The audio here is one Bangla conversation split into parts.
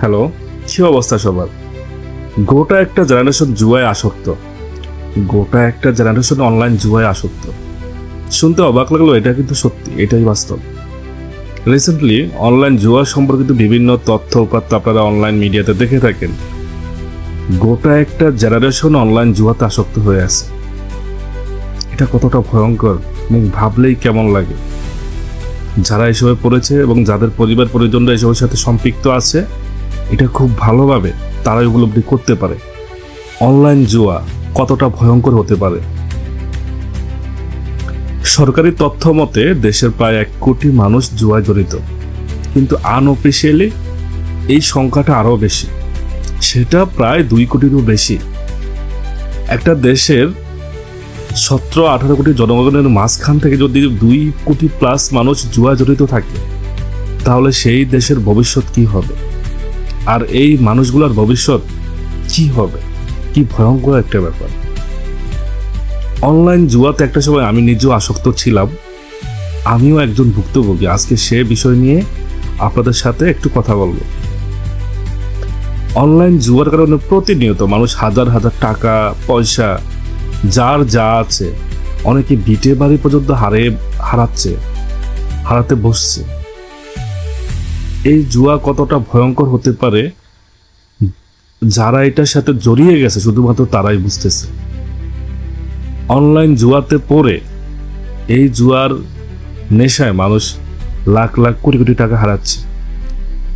হ্যালো, কি অবস্থা সবার? গোটা একটা জেনারেশন জুয়ায় আসক্ত। গোটা একটা জেনারেশন অনলাইন জুয়ায় আসক্ত। শুনতে অবাক লাগল, এটা কিন্তু সত্যি, এটাই বাস্তব। রিসেন্টলি অনলাইন জুয়া সম্পর্কিত বিভিন্ন তথ্য উপাত্ত আপনারা অনলাইন মিডিয়াতে দেখে থাকেন। গোটা একটা জেনারেশন অনলাইন জুয়াতে আসক্ত হয়ে আছে। এটা কতটা ভয়ঙ্কর এবং ভাবলেই কেমন লাগে। যারা এসবে পড়েছে এবং যাদের পরিবার পরিজনরা এসবের সাথে সম্পৃক্ত আছে এটা খুব ভালোভাবে তারা উপলব্ধি করতে পারে। অনলাইন জুয়া কতটা ভয়ঙ্কর হতে পারে। সরকারি তথ্য মতে, দেশের প্রায় এক কোটি মানুষ জুয়া জড়িত। কিন্তু আনঅফিসিয়ালি এই সংখ্যাটা আরও বেশি। সেটা প্রায় দুই কোটিরও বেশি। একটা দেশের সতেরো, আঠারো কোটি জনগণের মাঝখান থেকে যদি দুই কোটি প্লাস মানুষ জুয়া জড়িত থাকে, তাহলে সেই দেশের ভবিষ্যৎ কি হবে? আর এই মানুষগুলোর ভবিষ্যৎ কি হবে? কি ভয়ঙ্কর একটা ব্যাপার। অনলাইন জুয়াতে একটা সময় আমি নিজেও আসক্ত ছিলাম। আমিও একজন ভুক্তভোগী। আজকে সে বিষয় নিয়ে আপনাদের সাথে একটু কথা বলব। অনলাইন জুয়ার কারণে প্রতিনিয়ত মানুষ হাজার হাজার টাকা, পয়সা, যার যা আছে, অনেকে ভিটে বাড়ি পর্যন্ত হারে হারাচ্ছে, হারাতে বসছে। এই জুয়া কতটা ভয়ঙ্কর হতে পারে, যারা এটার সাথে জড়িয়ে গেছে, শুধুমাত্র তারাই বুঝতেছে। অনলাইন জুয়াতে পড়ে এই জুয়ার নেশায় মানুষ লাখ লাখ কোটি কোটি টাকা হারাচ্ছে।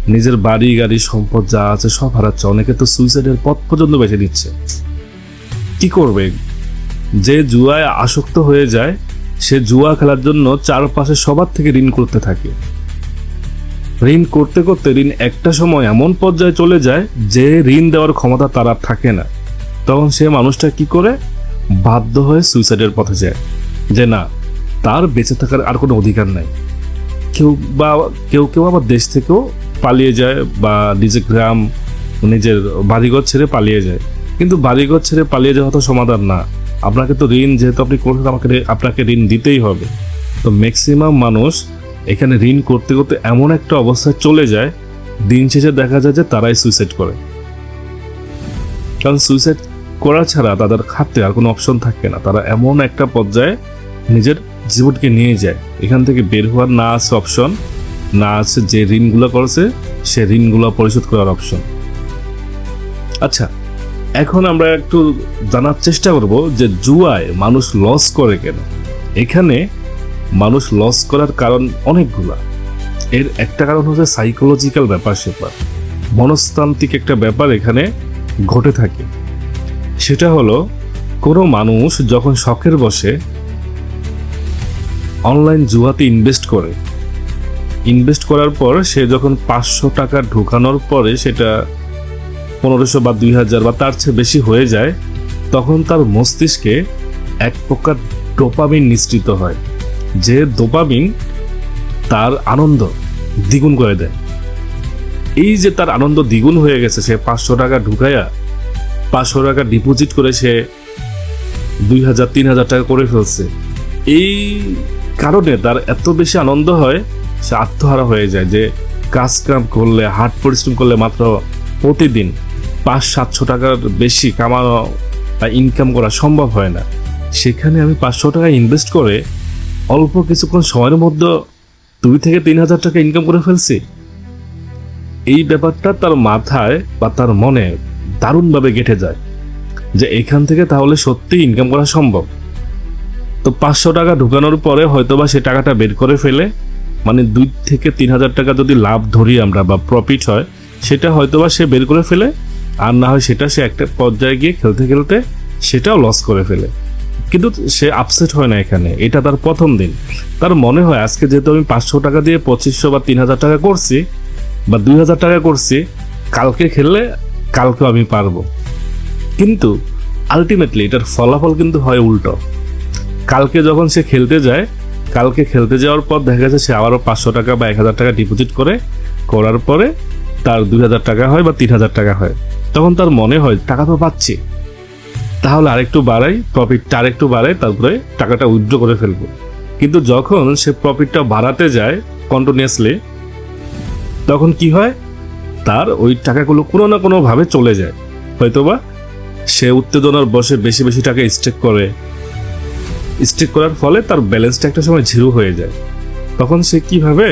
নিজের বাড়ি, গাড়ি, সম্পদ যা আছে সব হারাচ্ছে। অনেকে তো সুইসাইডের পথ পর্যন্ত বেছে নিচ্ছে। কি করবে? যে জুয়ায় আসক্ত হয়ে যায়, সে জুয়া খেলার জন্য চারপাশে সবার থেকে ঋণ করতে থাকে। ঋণ করতে করতে ঋণ একটা সময় এমন পর্যায়ে চলে যায় যে ঋণ দেওয়ার ক্ষমতা তার আর থাকে না। তখন সে মানুষটা কি করে? বাধ্য হয়ে সুইসাইডের পথে যায়। যে না, তার বেঁচে থাকার আর কোনো অধিকার নাই। কেউ বা, কেউ কেউ আবার দেশ থেকেও পালিয়ে যায় বা নিজের গ্রাম, নিজের বাড়িঘর ছেড়ে পালিয়ে যায়। কিন্তু বাড়িঘর ছেড়ে পালিয়ে যাওয়া তো সমাধান না। আপনাকে তো ঋণ যেহেতু আপনি করছেন, আমাকে আপনাকে ঋণ দিতেই হবে। তো ম্যাক্সিমাম মানুষ এখানে ঋণ করতে করতে এমন একটা অবস্থায় চলে যায়, দিন শেষে দেখা যায় যে তারাই সুইসাইড করে। কারণ সুইসাইড করা ছাড়া তাদের খাতে আর কোনো অপশন থাকে না। তারা এমন একটা পর্যায়ে নিজের জীবনকে নিয়ে যায়। এখান থেকে বের হওয়ার না আছে অপশন না আছে যে ঋণগুলো করেছে, সে ঋণগুলো পরিশোধ করার অপশন আচ্ছা এখন আমরা একটু জানার চেষ্টা করব যে জুয়ায় মানুষ লস করে কেন? এখানে মানুষ লস করার কারণ অনেকগুলা। এর একটা কারণ হচ্ছে সাইকোলজিক্যাল ব্যাপার সেপার। মনস্তান্ত্রিক একটা ব্যাপার এখানে ঘটে থাকে। সেটা হলো, কোনো মানুষ যখন শখের বসে অনলাইন জুয়াতে ইনভেস্ট করে। ইনভেস্ট করার পর সে যখন পাঁচশো টাকা ঢোকানোর পরে সেটা পনেরোশো বা দুই হাজার বা তার চেয়ে বেশি হয়ে যায়, তখন তার মস্তিষ্কে এক প্রকার ডোপামিন নিশ্চিত হয়। যে দোপামিন তার আনন্দ দ্বিগুণ করে দেয়। এই যে তার আনন্দ দ্বিগুণ হয়ে গেছে, সে পাঁচশো টাকা ঢুকাইয়া পাঁচশো টাকা ডিপোজিট করে সে দুই হাজার, তিন হাজার টাকা করে ফেলছে। এই কারণে তার এত বেশি আনন্দ হয়, সে আত্মহারা হয়ে যায় যে কাজ কাম করলে, হাট পরিশ্রম করলে মাত্র প্রতিদিন পাঁচ, সাতশো টাকার বেশি কামানো বা ইনকাম করা সম্ভব হয় না। সেখানে আমি পাঁচশো টাকা ইনভেস্ট করে অল্প কিছুক্ষণ সময়ের মধ্যে দুই থেকে তিন হাজার টাকা ইনকাম করে ফেলছি। এই ব্যাপারটা তার মাথায় বা তার মনে দারুণভাবে গেঁথে যায় যে এখান থেকে তাহলে সত্যি ইনকাম করা সম্ভব। তো পাঁচশো টাকা ঢুকানোর পরে হয়তোবা সে টাকাটা বের করে ফেলে মানে দুই থেকে তিন হাজার টাকা যদি লাভ ধরি আমরা বা প্রফিট হয়, সেটা হয়তোবা সে বের করে ফেলে, আর না হয় সেটা সে একটা পর্যায়ে গিয়ে খেলতে খেলতে সেটাও লস করে ফেলে। কিন্তু সে আপসেট হয় না এখানে। এটা তার প্রথম দিন। তার মনে হয়, আজকে যেহেতু আমি পাঁচশো টাকা দিয়ে পঁচিশশো বা তিন হাজার টাকা করছি বা দুই হাজার টাকা করছি, কালকে খেললে কালকেও আমি পারব। কিন্তু আলটিমেটলি এটার ফলাফল কিন্তু হয় উল্টো। কালকে যখন সে খেলতে যায়, কালকে খেলতে যাওয়ার পর দেখা যাচ্ছে সে আবারও পাঁচশো টাকা বা এক হাজার টাকা ডিপোজিট করে, করার পরে তার দুই হাজার টাকা হয় বা তিন হাজার টাকা হয়। তখন তার মনে হয়, টাকা তো পাচ্ছি। তাহলে আরেকটু বাড়াই প্রফিটটা আরেকটু বাড়াই, তারপরে টাকাটা উইথড্র করে ফেলব। কিন্তু যখন সে প্রফিটটা বাড়াতে যায় কন্টিনিউয়াসলি তখন কি হয়? তার ওই টাকাগুলো কোনো না কোনোভাবে চলে যায়। হয়তোবা সে উত্তেজনার বসে বেশি বেশি টাকা স্টেক করে। স্টেক করার ফলে তার ব্যালেন্সটা একটা সময় জিরো হয়ে যায়। তখন সে কি ভাবে?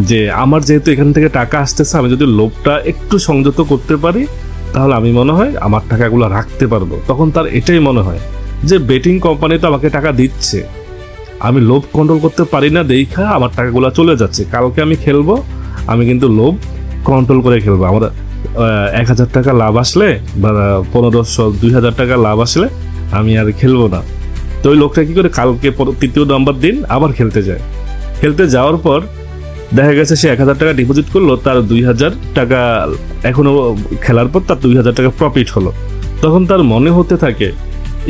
যে আমার যেহেতু এখান থেকে টাকা আসতেছে, আমি যদি লোভটা একটু সংযত করতে পারি তাহলে আমি মনে হয় আমার টাকাগুলো রাখতে পারব। তখন তার এটাই মনে হয় যে বেটিং কোম্পানি তো আমাকে টাকা দিচ্ছে। আমি লোভ কন্ট্রোল করতে পারি না, দেখা আমার টাকাগুলো চলে যাচ্ছে। কালকে আমি খেলব, আমি কিন্তু লোভ কন্ট্রোল করে খেলব। আমার এক হাজার টাকা লাভ আসলে বা পনেরোশো, দুই হাজার টাকা লাভ আসলে আমি আর খেলব না। তো ওই লোকটা কী করে কালকে তৃতীয় নম্বর দিন আবার খেলতে যায়। খেলতে যাওয়ার পর দেখা গেছে সে এক হাজার টাকা ডিপোজিট করল, তার দুই হাজার টাকা এখনও খেলার পর তার দুই হাজার টাকা প্রফিট হলো। তখন তার মনে হতে থাকে,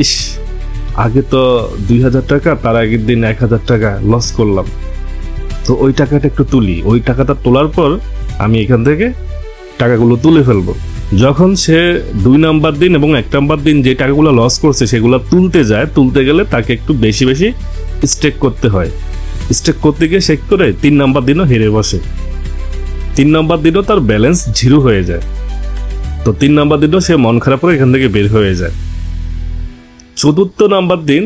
ইস, আগে তো দুই হাজার টাকা, তার আগের দিন এক হাজার টাকা লস করলাম। তো ওই টাকাটা একটু তুলি। ওই টাকাটা তোলার পর আমি এখান থেকে টাকাগুলো তুলে ফেলব। যখন সে দুই নাম্বার দিন এবং এক নাম্বার দিন যে টাকাগুলো লস করছে, সেগুলো তুলতে যায়, তুলতে গেলে তাকে একটু বেশি বেশি স্টেক করতে হয়। স্টেক করতে গিয়ে শেক করে তিন নাম্বার দিনও হেরে বসে। তিন নাম্বার দিনও তার ব্যালেন্স জিরো হয়ে যায়। তো তিন নাম্বার দিনও সে মন খারাপ করে এখান থেকে বের হয়ে যায়। চতুর্থ নাম্বার দিন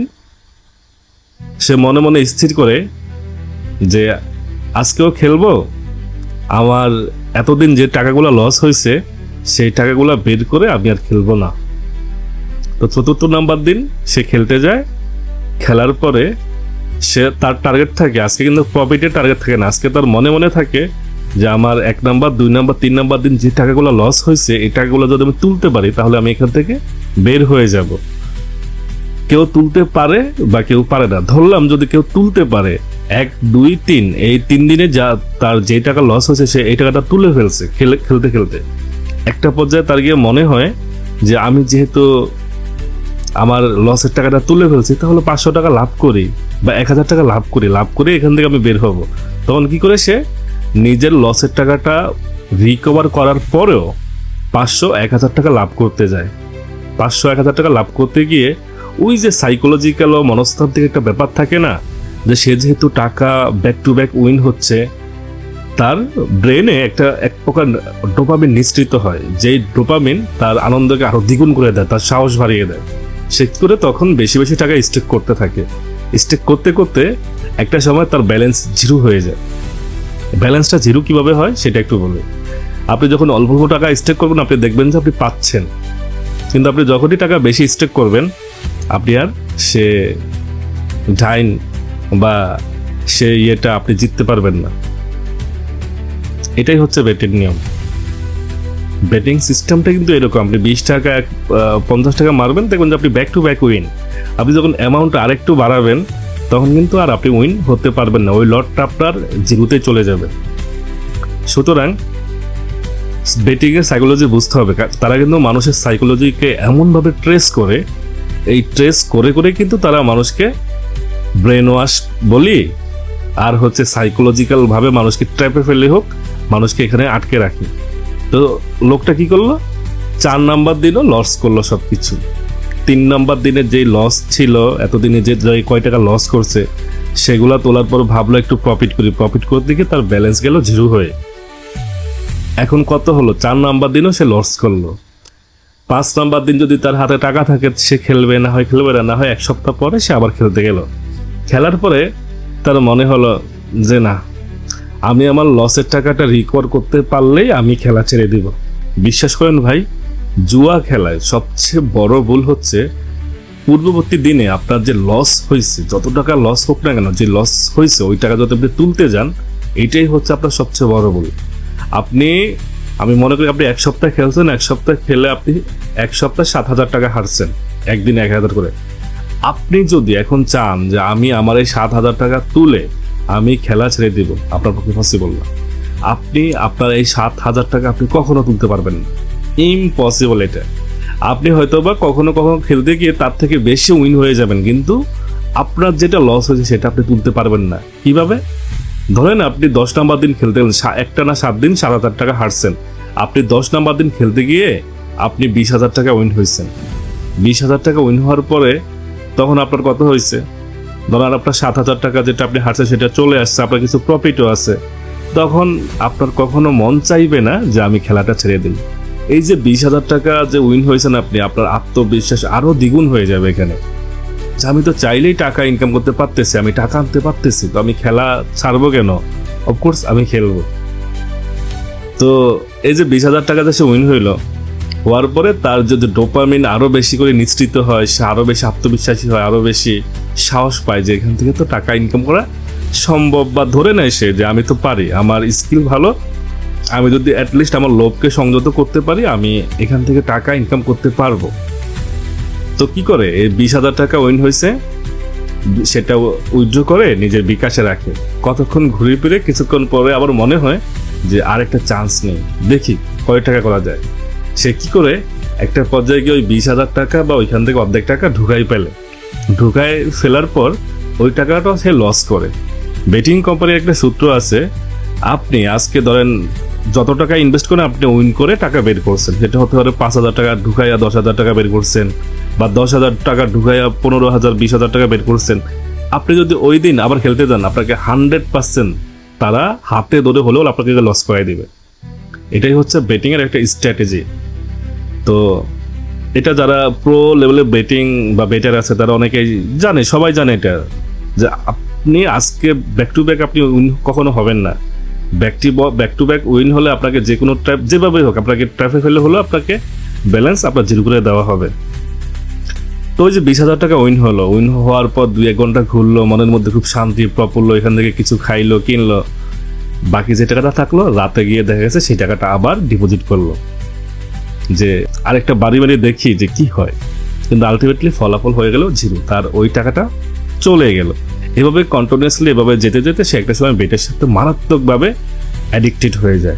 সে মনে মনে স্থির করে যে, আজকেও খেলব? আমার এতদিন যে টাকাগুলো লস হয়েছে, সেই টাকাগুলো বের করে আমি আর খেলব না। তো চতুর্থ নাম্বার দিন সে খেলতে যায়। খেলার পরে সে তার টার্গেট থাকে। আজকে কিন্তু প্রফিটের টার্গেট থাকে না। আজকে তার মনে মনে থাকে যে আমার এক নাম্বার দুই নাম্বার তিন নাম্বার দিন যে টাকাগুলো লস হয়েছে, এই টাকাগুলো যদি আমি তুলতে পারি, তাহলে আমি এখান থেকে বের হয়ে যাব। কেউ তুলতে পারে বা কেউ পারে না। ধরলাম যদি কেউ তুলতে পারে, এক, দুই, তিন, এই তিন দিনে যা তার যে টাকা লস হয়েছে, সে এই টাকাটা তুলে ফেলছে, খেলে, খেলতে খেলতে। একটা পর্যায়ে তার গিয়ে মনে হয় যে আমি যেহেতু আমার লসের টাকাটা তুলে ফেলছি, তাহলে পাঁচশো টাকা লাভ করি বা এক হাজার টাকা লাভ করি, লাভ করে এখান থেকে আমি বের হব। তখন কি করে সে নিজের লসের টাকাটা রিকভার করার পরেও পাঁচশো এক হাজার টাকা লাভ করতে যায়। পাঁচশো এক হাজার টাকা লাভ করতে গিয়ে ওই যে সাইকোলজিক্যাল ও মনস্তাত্ত্বিক একটা ব্যাপার থাকে না, যে সে যেহেতু টাকা ব্যাক টু ব্যাক উইন হচ্ছে, তার ব্রেনে একটা এক প্রকার ডোপামিন নিঃসৃত হয়, যেই ডোপামিন তার আনন্দকে আরও দ্বিগুণ করে দেয়, তার সাহস বাড়িয়ে দেয়। সে করে তখন বেশি বেশি টাকা স্টেক করতে থাকে। স্টেক করতে করতে একটা সময় তার ব্যালেন্স জিরো হয়ে যায়। ব্যালেন্সটা জিরো কীভাবে হয় সেটা একটু বলি আপনি যখন অল্প অল্প টাকা স্টেক করবেন, আপনি দেখবেন যে আপনি পাচ্ছেন। কিন্তু আপনি যখনই টাকা বেশি স্টেক করবেন, আপনি আর সে ডাইন বা সে ইয়েটা আপনি জিততে পারবেন না। এটাই হচ্ছে বেটের নিয়ম। বেটিং সিস্টেমটা কিন্তু এরকম। আপনি বিশ টাকা, এক পঞ্চাশ টাকা মারবেন, দেখবেন যে আপনি ব্যাক টু ব্যাক উইন আপনি যখন অ্যামাউন্ট আরেকটু বাড়াবেন, তখন কিন্তু আর আপনি উইন হতে পারবেন না। ওই লটটা আপনার জিরোতে চলে যাবে। সুতরাং বেটিংয়ের সাইকোলজি বুঝতে হবে। তারা কিন্তু মানুষের সাইকোলজিকে এমনভাবে ট্রেস করে, এই ট্রেস করে করে কিন্তু তারা মানুষকে ব্রেন ওয়াশ বলি, আর হচ্ছে সাইকোলজিক্যালভাবে মানুষকে ট্র্যাপে ফেলে হোক, মানুষকে এখানে আটকে রাখে। তো লোকটা কি করল? চার নাম্বার দিনও লস করল সব কিছু তিন নাম্বার দিনে যে লস ছিল, এতদিনে যে কয় টাকা লস করছে, সেগুলা তোলার পর ভাবলো একটু প্রফিট করি। প্রফিট করতে গিয়ে তার ব্যালেন্স গেল জিরো হয়ে। এখন কত হলো? চার নাম্বার দিনও সে লস করল। পাঁচ নাম্বার দিন যদি তার হাতে টাকা থাকে, সে খেলবে, না হয় খেলবে না না হয় এক সপ্তাহ পরে সে আবার খেলতে গেল। খেলার পরে তার মনে হলো যে না আমি আমার লসের টাকাটা রিকভার করতে পারলেই আমি খেলা ছেড়ে দিব। বিশ্বাস করেন ভাই, জুয়া খেলায় সবচেয়ে বড় ভুল হচ্ছে, পূর্ববর্তী দিনে আপনার যে লস হয়েছে, যত টাকা লস হোক না কেন, যে লস হয়েছে, ওই টাকা যত আপনি তুলতে যান এইটাই হচ্ছে আপনার সবচেয়ে বড় ভুল। আপনি, আমি মনে করি আপনি এক সপ্তাহ খেলছেন, এক সপ্তাহ খেলে আপনি এক সপ্তাহ সাত হাজার টাকা হারছেন, একদিন এক হাজার করে। আপনি যদি এখন চান যে আমি আমার এই সাত হাজার টাকা তুলে আমি খেলা ছেড়ে দিব, আপনার পক্ষে পসিবল না। আপনি, আপনার এই সাত হাজার টাকা আপনি কখনো তুলতে পারবেন না। ইম্পসিবল এটা। আপনি হয়তো বা কখনো কখনো খেলতে গিয়ে তার থেকে বেশি উইন হয়ে যাবেন, কিন্তু আপনার যেটা লস হয়েছে সেটা আপনি তুলতে পারবেন না। কীভাবে? ধরেন আপনি দশ নাম্বার দিন খেলতে গেলেন একটা না সাত দিন সাত হাজার টাকা হারছেন। আপনি দশ নাম্বার দিন খেলতে গিয়ে আপনি বিশ হাজার টাকা উইন হয়েছেন। বিশ হাজার টাকা উইন হওয়ার পরে তখন আপনার কত হয়েছে? ধরেন আপনার সাত হাজার টাকা যেটা আপনি হারছেন সেটা চলে আসছে, আপনার কিছু প্রফিটও আছে। তখন আপনার কখনো মন চাইবে না যে আমি খেলাটা ছেড়ে দিই। এই যে বিশ হাজার টাকা যে উইন হয়েছেন আপনি, আপনার আত্মবিশ্বাস আরও দ্বিগুণ হয়ে যাবে এখানে। যে আমি তো চাইলেই টাকা ইনকাম করতে পারতেছি, আমি টাকা আনতে পারতেছি, তো আমি খেলা ছাড়বো কেন? অফকোর্স আমি খেলব। তো এই যে বিশ হাজার টাকা সে উইন হইল, হওয়ার পরে তার যদি ডোপামিন আরও বেশি করে নিশ্চিত হয়, সে আরও বেশি আত্মবিশ্বাসী হয় আরও বেশি সাহস পায় যে এখান থেকে তো টাকা ইনকাম করা সম্ভব বা ধরে নেয় সে যে আমি তো পারি, আমার স্কিল ভালো, আমি যদি অ্যাটলিস্ট আমার লোভকে সংযত করতে পারি, আমি এখান থেকে টাকা ইনকাম করতে পারব। তো কি করে? এই বিশ হাজার টাকা উইন হয়েছে, সেটা উইথড্র করে নিজের বিকাশে রাখে। কতক্ষণ ঘুরে ফিরে কিছুক্ষণ পরে আবার মনে হয় যে আর একটা চান্স নেই। দেখি কয় টাকা করা যায়। সে কি করে? একটা পর্যায়ে গিয়ে ওই বিশ হাজার টাকা বা ওইখান থেকে অর্ধেক টাকা ঢুকাই পেলে ঢুকাই ফেলার পর ওই টাকাটা সে লস করে। বেটিং কোম্পানির একটা সূত্র আছে, আপনি আজকে ধরেন যত টাকা ইনভেস্ট করেন আপনি উইন করে টাকা বের করছেন। সেটা হতে পারে পাঁচ হাজার টাকা ঢুকাইয়া দশ হাজার টাকা বের করছেন, বা দশ হাজার টাকা ঢুকাইয়া পনেরো হাজার, বিশ হাজার টাকা বের করছেন। আপনি যদি ওই দিন আবার খেলতে যান, আপনাকে হান্ড্রেড পার্সেন্ট তারা হাতে ধরে হলেও আপনাকে লস করাই দেবে। এটাই হচ্ছে বেটিংয়ের একটা স্ট্র্যাটেজি তো এটা যারা প্রো লেভেলে বেটিং বা বেটার আছে, তারা অনেকেই জানে, সবাই জানে এটা। যে আপনি আজকে ব্যাক টু ব্যাক আপনি উইন কখনো হবেন না। Back to back to back win হলে আপনাকে যে কোনো ট্র্যাপ যেভাবে হোক, আপনাকে ট্র্যাপে ফেলে হলেও আপনাকে ব্যালেন্স আপনার জিরো করে দেওয়া হবে। তো ওই যে বিশ হাজার টাকা উইন হলো উইন হওয়ার পর দুই এক ঘণ্টা ঘুরলো, মনের মধ্যে খুব শান্তি প্রফুল্ল এখান থেকে কিছু খাইলো, কিনলো। বাকি যে টাকাটা থাকল, রাতে গিয়ে দেখা গেছে সেই টাকাটা আবার ডিপোজিট করল। যে আরেকটা বাড়ি বাড়ি দেখি যে কি হয়। কিন্তু আলটিমেটলি ফলাফল হয়ে গেল জিরো। তার ওই টাকাটা চলে গেল। এভাবে কন্টিনিউয়াসলি এভাবে যেতে যেতে সে একটা সময় বেটের সাথে মারাত্মকভাবে অ্যাডিক্টেড হয়ে যায়।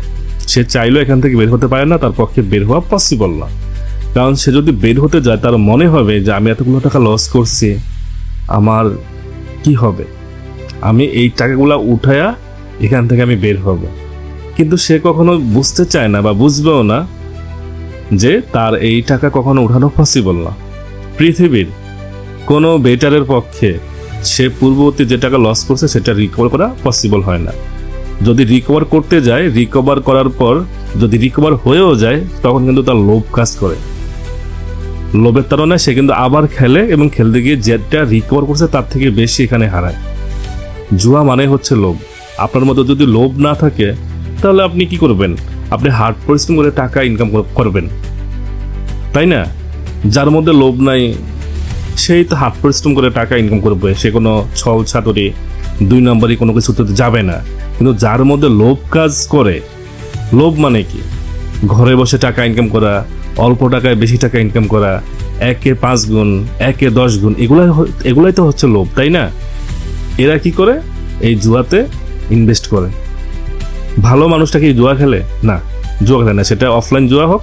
সে চাইলেও এখান থেকে বের হতে পারে না, তার পক্ষে বের হওয়া পসিবল না। কারণ সে যদি বের হতে যায়, তার মনে হবে যে আমি এতগুলো টাকা লস করছি, আমার কি হবে? আমি এই টাকাগুলো উঠায়া এখান থেকে আমি বের হব। কিন্তু সে কখনো বুঝতে চায় না বা বুঝবেও না যে তার এই টাকা কখনো উঠানো পসিবল না। পৃথিবীর কোনো বেটারের পক্ষে সে পূর্ববর্তী যে টাকা লস করছে, সেটা রিকভার করা পসিবল হয় না। যদি রিকভার করতে যায় রিকভার করার পর যদি রিকভার হয়েও যায়, তখন কিন্তু তার লোভ কাজ করে। লোভের কারণে সে কিন্তু আবার খেলে এবং খেলতে গিয়ে যেটা রিকভার করছে, তার থেকে বেশি এখানে হারায়। জুয়া মানে হচ্ছে লোভ। আপনার মধ্যে যদি লোভ না থাকে, তাহলে আপনি কি করবেন? আপনি হার্ড পরিশ্রম করে টাকা ইনকাম করবেন। তাই না? যার মধ্যে লোভ নাই, সেই তো হাত পরিশ্রম করে টাকা ইনকাম করবে। সে কোনো ছল ছাতরি, দুই নম্বরই কোনো কিছুতে যাবে না। কিন্তু যার মধ্যে লোভ কাজ করে, লোভ মানে কি? ঘরে বসে টাকা ইনকাম করা, অল্প টাকায় বেশি টাকা ইনকাম করা, একে পাঁচ গুণ, একে দশ গুণ, এগুলাই এগুলাই তো হচ্ছে লোভ, তাই না? এরা কি করে? এই জুয়াতে ইনভেস্ট করে। ভালো মানুষটা কি জুয়া খেলে? না, জুয়া খেলে না। সেটা অফলাইন জুয়া হোক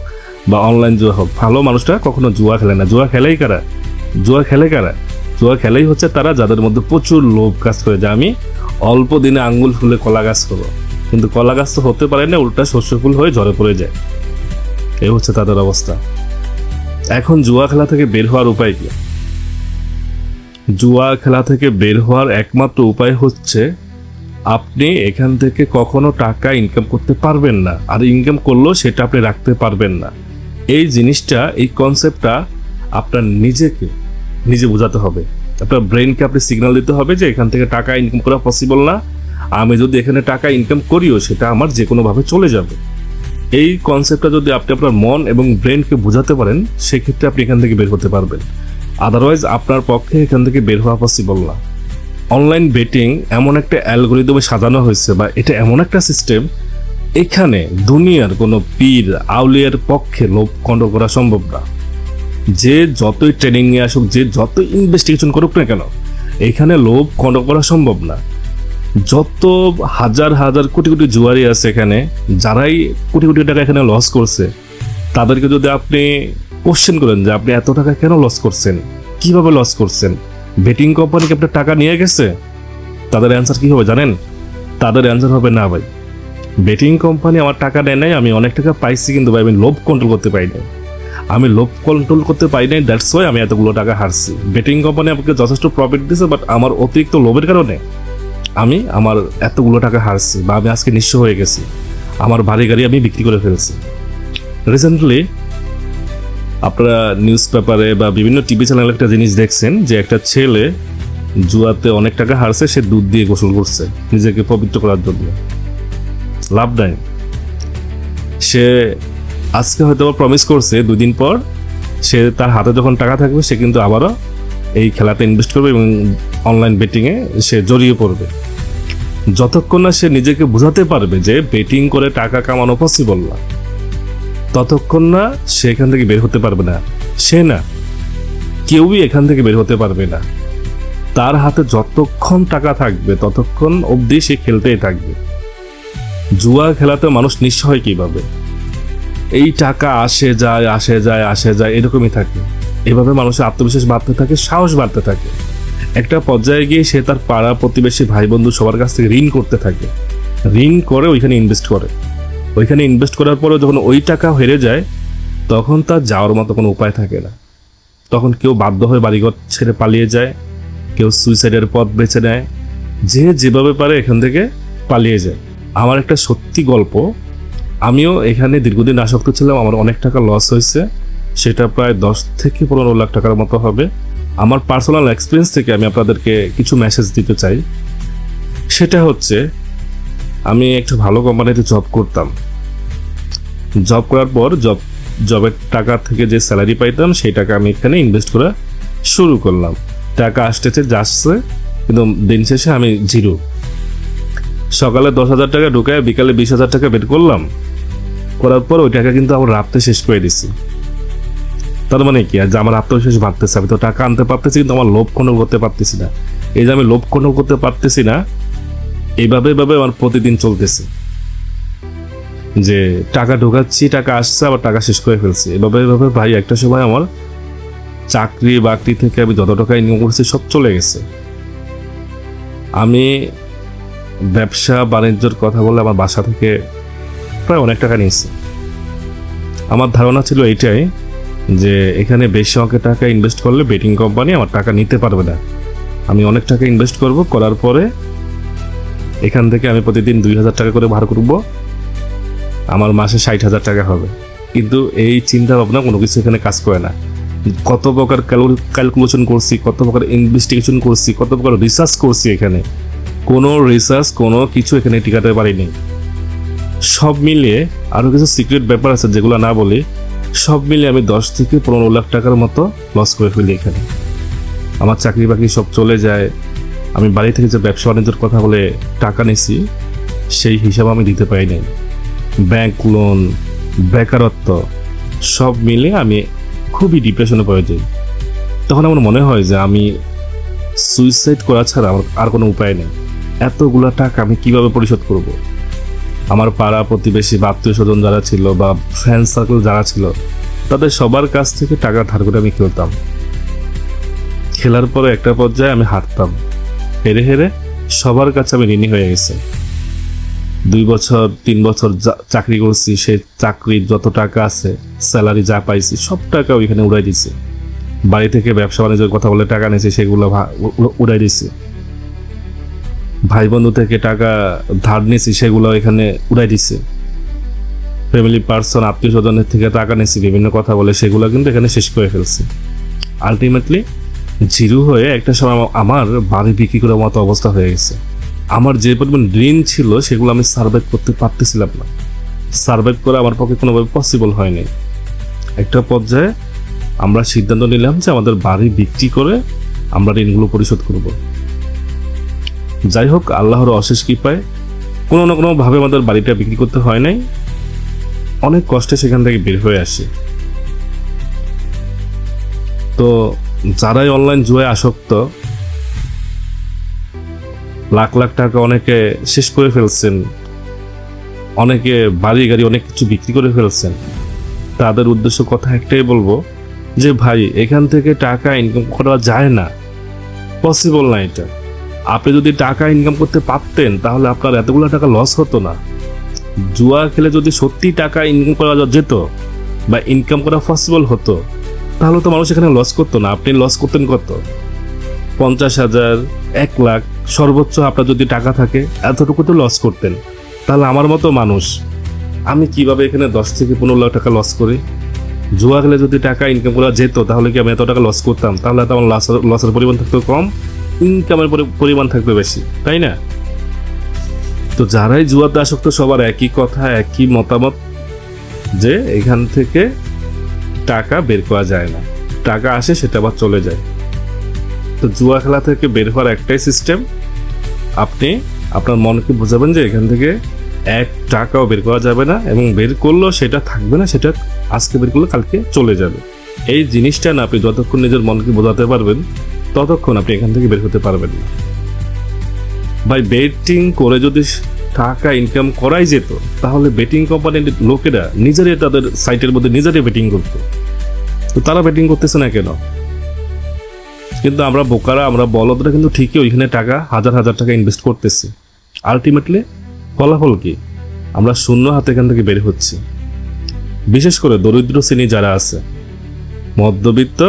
বা অনলাইন জুয়া হোক, ভালো মানুষটা কখনো জুয়া খেলে না। জুয়া খেলেই কারা? জুয়া খেলে কারা? জুয়া খেলেই হচ্ছে তারা যাদের মধ্যে প্রচুর লোভ কাজ করে, যে আমি অল্প দিনে আঙ্গুল ফুলে কলা গাছ করব। কিন্তু কলা গাছ তো হতে পারে না, উল্টা শস্য ফুল হয়ে ঝরে পড়ে যায়। এই হচ্ছে তাদের অবস্থা। এখন জুয়া খেলা থেকে বের হওয়ার উপায় কি? জুয়া খেলা থেকে বের হওয়ার একমাত্র উপায় হচ্ছে আপনি এখান থেকে কখনো টাকা ইনকাম করতে পারবেন না। আর ইনকাম করলেও সেটা আপনি রাখতে পারবেন না। এই জিনিসটা, এই কনসেপ্টটা আপনার নিজেকে, নিজে বোঝাতে হবে। আপনার ব্রেনকে আপনি সিগন্যাল দিতে হবে যে এখান থেকে টাকা ইনকাম করা পসিবল না। আমি যদি এখানে টাকা ইনকাম করিও, সেটা আমার যে কোনোভাবে চলে যাবে। এই কনসেপ্টটা যদি আপনি আপনার মন এবং ব্রেনকে বোঝাতে পারেন, সেক্ষেত্রে আপনি এখান থেকে বের হতে পারবেন। আদারওয়াইজ আপনার পক্ষে এখান থেকে বের হওয়া পসিবল না। অনলাইন বেটিং এমন একটা অ্যালগোরিদমে সাজানো হয়েছে বা এটা এমন একটা সিস্টেম এখানে দুনিয়ার কোনো পীর, আউলিয়ার পক্ষে লোভ কন্ট্রোল করা সম্ভব না। যে যতই ট্রেনিং নিয়ে আসুক, যে যতই ইনভেস্টিগেশন করুক না কেন, এখানে লোভ কন্ট্রোল করা সম্ভব না। যত হাজার হাজার কোটি কোটি জুয়ারি আছে এখানে, যারাই কোটি কোটি টাকা এখানে লস করছে, তাদেরকে যদি আপনি কোশ্চেন করেন যে আপনি এত টাকা কেন লস করছেন? কীভাবে লস করছেন? বেটিং কোম্পানিকে আপনার টাকা নিয়ে গেছে? তাদের অ্যান্সার কি হবে জানেন? তাদের অ্যান্সার হবে না ভাই। বেটিং কোম্পানি আমার টাকা নেয় নাই, আমি অনেক টাকা পাইছি কিন্তু ভাই, আমি লোভ কন্ট্রোল করতে পারি নাই। আমি লোভ কন্ট্রোল করতে পারি নাই দ্যাটস ওয়াই আমি এতগুলো টাকা হারছি। বেটিং কোম্পানি আমাকে যথেষ্ট প্রফিট দিছে বাট আমার অতিরিক্ত লোভের কারণে আমি আমার এতগুলো টাকা হারছি বা আমি আজকে নিঃস্ব হয়ে গেছি। আমার বাড়ি গাড়ি আমি বিক্রি করে ফেলছি। রিসেন্টলি আপনারা নিউজ পেপারে বা বিভিন্ন টিভি চ্যানেলে একটা জিনিস দেখছেন যে একটা ছেলে জুয়াতে অনেক টাকা হারছে, সে দুধ দিয়ে গোসল করছে নিজেকে পবিত্র করার জন্য। লাভ নাই সে আজকে হয়তো প্রমিস করছে দুই দিন পর সে তার হাতে যখন টাকা থাকবে, সে কিন্তু আবারও এই খেলাতে ইনভেস্ট করবে এবং অনলাইন বেটিংয়ে সে জড়িয়ে পড়বে। যতক্ষণ না সে নিজেকে বোঝাতে পারবে যে বেটিং করে টাকা কামানো পসিবল না। ততক্ষণ না সে এখান থেকে বের হতে পারবে না। সে না, কেউই এখান থেকে বের হতে পারবে না। তার হাতে যতক্ষণ টাকা থাকবে, ততক্ষণ অবধি সে খেলতেই থাকবে। জুয়া খেলাতে মানুষ নিঃস্ব কীভাবে? এই টাকা আসে যায় আসে যায় আসে যায়, এরকমই থাকে। এভাবে মানুষের আত্মবিশ্বাস বাড়তে থাকে, সাহস বাড়তে থাকে। একটা পর্যায়ে গিয়ে সে তার পাড়া প্রতিবেশী ভাই বন্ধু সবার কাছ থেকে ঋণ করতে থাকে। ঋণ করে ওইখানে ইনভেস্ট করে। ওইখানে ইনভেস্ট করার পরেও যখন ওই টাকা হেরে যায়, তখন তার যাওয়ার মতো কোনো উপায় থাকে না। তখন কেউ বাধ্য হয়ে বাড়িঘর ছেড়ে পালিয়ে যায়, কেউ সুইসাইডের পথ বেছে নেয়, যে যেভাবে পারে এখান থেকে পালিয়ে যায়। আমার একটা সত্যি গল্প, আমিও এখানে দীর্ঘদিন আসক্ত ছিলাম, আমার অনেক টাকা লস হয়েছে, সেটা প্রায় দশ থেকে পনেরো লাখ টাকার মতো হবে। আমার পার্সোনাল এক্সপিরিয়েন্স থেকে আমি আপনাদেরকে কিছু মেসেজ দিতে চাই। সেটা হচ্ছে আমি একটু ভালো কোম্পানিতে জব করতাম। জব করার পর জব জবের টাকা থেকে যে স্যালারি পাইতাম, সেই টাকা আমি এখানে ইনভেস্ট করা শুরু করলাম। টাকা আসতেছে, যাচ্ছে, কিন্তু দিন শেষে আমি জিরো সকালে দশ হাজার টাকা ঢুকায় বিকালে বিশ হাজার টাকা বের করলাম। করার পর ওই টাকা কিন্তু আমার রাত্রে শেষ করে দিছি। তার মানে কি? যে আমার আত্মবিশ্বাস বাড়তেছে, আমি তো টাকা আনতে পারতেছি, কিন্তু আমার লোভ কন্ট্রোল করতে পারতেছি না। এই যে আমি লোভ কন্ট্রোল করতে পারতেছি না এইভাবে এভাবে আমার প্রতিদিন চলতেছে। যে টাকা ঢোকাচ্ছি, টাকা আসছে, আবার টাকা শেষ করে ফেলছি। এভাবে এভাবে ভাই, একটা সময় আমার চাকরি, বাকরি থেকে আমি যত টাকা ইনকাম করছি, সব চলে গেছে। আমি ব্যবসা, বাণিজ্যর কথা বলে আমার বাসা থেকে প্রায় অনেক টাকা নিয়েছি। আমার ধারণা ছিল এইটাই, যে এখানে বেশি অঙ্কের টাকা ইনভেস্ট করলে বেটিং কোম্পানি আমার টাকা নিতে পারবে না। আমি অনেক টাকা ইনভেস্ট করব, করার পরে এখান থেকে আমি প্রতিদিন দুই হাজার টাকা করে ভাড়া করব। আমার মাসে ষাট হাজার টাকা হবে। কিন্তু এই চিন্তা ভাবনা কোনো কিছু এখানে কাজ করে না। কত প্রকার ক্যালকুলেশন করছি, কত প্রকার ইনভেস্টিগেশন করছি, কত প্রকার রিসার্চ করছি এখানে। কোনো রিসার্চ, কোনো কিছু এখানে টিকাতে পারিনি। সব মিলিয়ে আরও কিছু সিক্রেট ব্যাপার আছে যেগুলো না বলি সব মিলিয়ে আমি দশ থেকে পনেরো লাখ টাকার মতো লস করে ফেলি এখানে। আমার চাকরি বাকরি সব চলে যায়। আমি বাড়ি থেকে যে ব্যবসা বাণিজ্যের কথা বলে টাকা নিছি, সেই হিসাব আমি দিতে পারি নাই। ব্যাংক লোন, বেকারত্ব, সব মিলে আমি খুবই ডিপ্রেশনে পড়ে যাই। তখন আমার মনে হয় যে আমি সুইসাইড করা ছাড়া আমার আর কোনো উপায় নেই। এতগুলো টাকা আমি কীভাবে পরিশোধ করব। আমার পাড়া প্রতিবেশী, আত্মীয় স্বজন যারা ছিল বা ফ্রেন্ড সার্কেল যারা ছিল, তাদের সবার কাছ থেকে টাকা ধার করে আমি খেলতাম। খেলার পরে একটা পর্যায়ে আমি হারতাম। হেরে হেরে সবার কাছে আমি ঋণী হয়ে গেছি। দুই বছর, তিন বছর চাকরি করছি, সে চাকরির যত টাকা আছে, স্যালারি যা পাইছি, সব টাকা ওইখানে উড়াই দিছি। বাড়ি থেকে ব্যবসা বাণিজ্যের কথা বলে টাকা নিয়েছি সেগুলো উড়াই দিছি। ভাই বন্ধু থেকে টাকা ধার নিয়েছি সেগুলো এখানে উড়াই দিছে। ফ্যামিলি, পার্সন আত্মীয় স্বজনের থেকে টাকা নিয়েছি বিভিন্ন কথা বলে, সেগুলো কিন্তু এখানে শেষ করে ফেলছি। আলটিমেটলি জিরো হয়ে একটা সময় আমার বাড়ি বিক্রি করার মতো অবস্থা হয়ে গেছে। আমার যে পরিমাণ ঋণ ছিল, সেগুলো আমি সার্ভাইভ করতে পারতেছিলাম না। সার্ভাইভ করা আমার পক্ষে কোনোভাবে পসিবল হয়নি। একটা পর্যায়ে আমরা সিদ্ধান্ত নিলাম যে আমাদের বাড়ি বিক্রি করে আমরা ঋণগুলো পরিশোধ করব। যাই হোক, আল্লাহর অশেষ কৃপায় কোনো না কোনোভাবে আমাদের বাড়িটা বিক্রি করতে হয় নাই। অনেক কষ্টে সেখান থেকে বের হয়ে আসি। তো যারাই অনলাইন জুয়ায় আসক্ত, লাখ লাখ টাকা অনেকে শেষ করে ফেলছেন, অনেকে বাড়ি গাড়ি অনেক কিছু বিক্রি করে ফেলছেন, তাদের উদ্দেশ্য কথা একটাই বলব, যে ভাই, এখান থেকে টাকা ইনকাম করা যায় না। পসিবল না এটা। আপনি যদি টাকা ইনকাম করতে পারতেন, তাহলে আপনার এতগুলো টাকা লস হতো না। জুয়া খেলে যদি সত্যি টাকা ইনকাম করা যেত, বা ইনকাম করা পসিবল হতো তাহলে তো মানুষ এখানে লস করতো না। আপনি লস করতেন কত? পঞ্চাশ হাজার, এক লাখ, সর্বোচ্চ আপনার যদি টাকা থাকে এতটুকু তো লস করতেন। তাহলে আমার মতো মানুষ, আমি কীভাবে এখানে দশ থেকে পনেরো লাখ টাকা লস করি? জুয়া খেলে যদি টাকা ইনকাম করা যেত, তাহলে কি আমি এত টাকা লস করতাম? তাহলে তো আমার লস লসের পরিমাণ থাকতো কম ইনকামের পরিমাণ থাকবে বেশি, তাই না? তো যারাই জুয়াতে আসক্ত, সবার একই কথা, একই মতামত যে এখান থেকে টাকা বের করা যায় না। টাকা আসে, সেটা আবার চলে যায়। তো জুয়া খেলা থেকে বের হওয়ার একটাই সিস্টেম আপনি আপনার মনকে বোঝাবেন যে এখান থেকে এক টাকাও বের করা যাবে না এবং বের করলেও সেটা থাকবে না, সেটা আজকে বের করলে কালকে চলে যাবে। এই জিনিসটা না, আপনি যতক্ষণ নিজের মনকে বোঝাতে পারবেন, ততক্ষণ আপনি এখান থেকে বের হতে পারবেন না। ভাই বেটিং করে যদি টাকা ইনকাম করাই যেত, তাহলে বেটিং কোম্পানির লোকেরা নিজেরাই তাদের সাইটের মধ্যে নিজেরাই বেটিং করতো। তো তারা বেটিং করতেছে না কেন? কিন্তু আমরা বোকারা, আমরা বলদরা কিন্তু ঠিকই ওইখানে টাকা, হাজার হাজার টাকা ইনভেস্ট করতেছি। আলটিমেটলি ফলাফল কি? আমরা শূন্য হাতে এখান থেকে বের হচ্ছি। বিশেষ করে দরিদ্র শ্রেণি যারা আছে, মধ্যবিত্ত,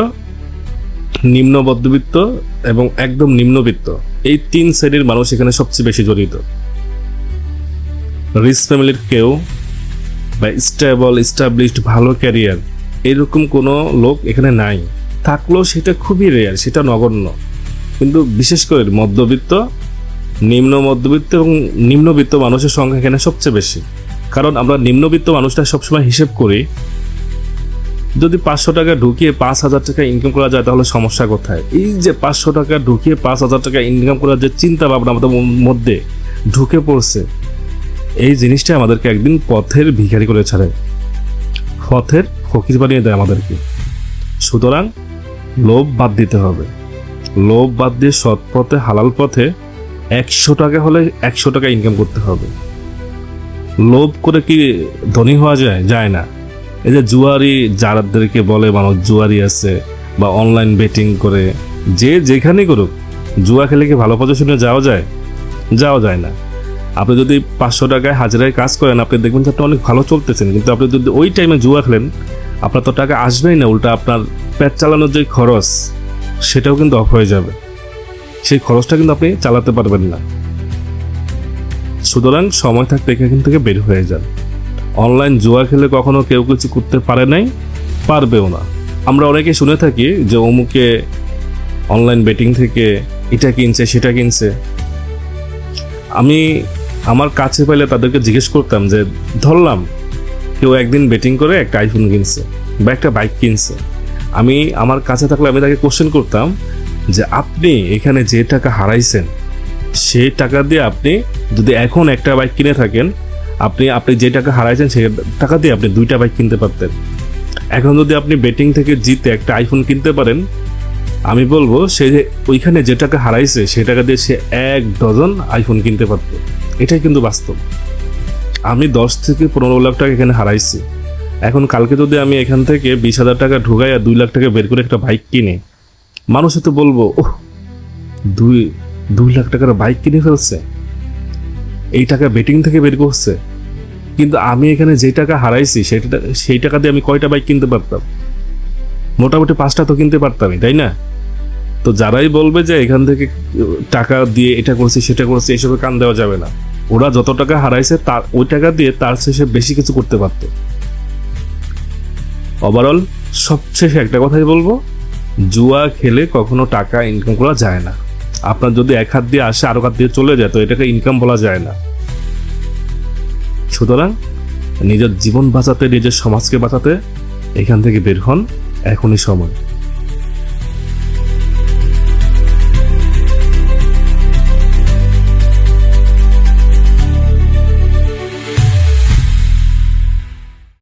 নিম্ন মধ্যবিত্ত এবং একদম নিম্নবিত্ত, এই তিন শ্রেণির মানুষ এখানে সবচেয়ে বেশি জড়িত। রিচ ফ্যামিলির কেউ বা স্টেবল স্টাবলিশড ভালো ক্যারিয়ার এরকম কোনো লোক এখানে নাই। থাকলেও সেটা খুবই রেয়ার সেটা নগণ্য। কিন্তু বিশেষ করে মধ্যবিত্ত, নিম্ন মধ্যবিত্ত এবং নিম্নবিত্ত মানুষের সংখ্যা এখানে সবচেয়ে বেশি। কারণ আমরা নিম্নবিত্ত মানুষটা সবসময় হিসেব করি, যদি পাঁচশো টাকা ঢুকিয়ে পাঁচ হাজার টাকা ইনকাম করা যায় তাহলে সমস্যা কোথায়? এই যে পাঁচশো টাকা ঢুকিয়ে পাঁচ হাজার টাকা ইনকাম করার যে চিন্তা ভাবনা আমাদের মধ্যে ঢুকে পড়ছে এই জিনিসটা আমাদেরকে একদিন পথের ভিখারি করে ছাড়ে। পথের ফকির বানিয়ে দেয় আমাদেরকে। সুতরাং লোভ বাদ দিতে হবে। লোভ বাদ দিয়ে সৎ পথে, হালাল পথে একশো টাকা হলে একশো টাকা ইনকাম করতে হবে। লোভ করে কি ধনী হওয়া যায়? যায় না। এই যে জুয়ারি যারাদেরকে বলে মানুষ জুয়ারি আছে বা অনলাইন বেটিং করে, যে যেখানে করুক, জুয়া খেলে কি ভালো পজিশনে যাওয়া যায়? যাওয়া যায় না। আপনি যদি পাঁচশো টাকায় হাজারায় কাজ করেন, আপনি দেখবেন যে আপনি অনেক ভালো চলতেছেন। কিন্তু আপনি যদি ওই টাইমে জুয়া খেলেন, আপনার তো টাকা আসবেই না, উল্টা আপনার পেট চালানোর যে খরচ, সেটাও কিন্তু অফ হয়ে যাবে। সেই খরচটা কিন্তু আপনি চালাতে পারবেন না। সুতরাং সময় থাকতে এখান থেকে বের হয়ে যান। অনলাইন জুয়া খেলে কখনো কেউ কিছু করতে পারে নাই, পারবেও না। আমরা অনেকে শুনে থাকি যে অমুকে অনলাইন বেটিং থেকে এটা কিনছে, সেটা কিনছে। আমি আমার কাছে পাইলে তাদেরকে জিজ্ঞেস করতাম যে, ধরলাম, কেউ একদিন বেটিং করে একটা আইফোন কিনছে বা একটা বাইক কিনছে। আমি, আমার কাছে থাকলে আমি তাকে কোশ্চেন করতাম যে, আপনি এখানে যে টাকা হারাইছেন সেই টাকা দিয়ে আপনি যদি এখন একটা বাইক কিনে থাকেন, আপনি আপনি যে টাকা হারাইছেন সেই টাকা দিয়ে আপনি দুইটা বাইক কিনতে পারতেন। এখন যদি আপনি বেটিং থেকে জিতে একটা আইফোন কিনতে পারেন, আমি বলব, সে যে, ওইখানে যে টাকা হারাইছে, সে টাকা দিয়ে সে এক ডজন আইফোন কিনতে পারত। এটাই কিন্তু বাস্তব। আমি দশ থেকে পনেরো লাখ টাকা এখানে হারাইছি। এখন কালকে যদি আমি এখান থেকে বিশ হাজার টাকা ঢুকাই আর দুই লাখ টাকা বের করে একটা বাইক কিনে, মানুষে তো বলব, ওহ, দুই দুই লাখ টাকার বাইক কিনে ফেলছে। এই টাকা বেটিং থেকে বের করছে। কিন্তু আমি এখানে যে টাকা হারাইছি, সেটা, সেই টাকা দিয়ে আমি কয়টা বাইক কিনতে পারতাম? মোটামুটি পাঁচটা তো কিনতে পারতামই, তাই না? তো যারাই বলবে যে এখান থেকে, টাকা দিয়ে এটা করছি, সেটা করছি, এসবে কান দেওয়া যাবে না। ওরা যত টাকা হারাইছে তার ওই টাকা দিয়ে তার শেষে বেশি কিছু করতে পারত। ওভারঅল সবশেষে একটা কথাই বলব, জুয়া খেলে কখনো টাকা ইনকাম করা যায় না। আপনার যদি এক হাত দিয়ে আসে আরও হাত দিয়ে চলে যায়, তো এটাকে ইনকাম বলা যায় না। সুতরাং, নিজের জীবন বাঁচাতে, নিজের সমাজকে বাঁচাতে এখান থেকে বের হন, এখনই সময়।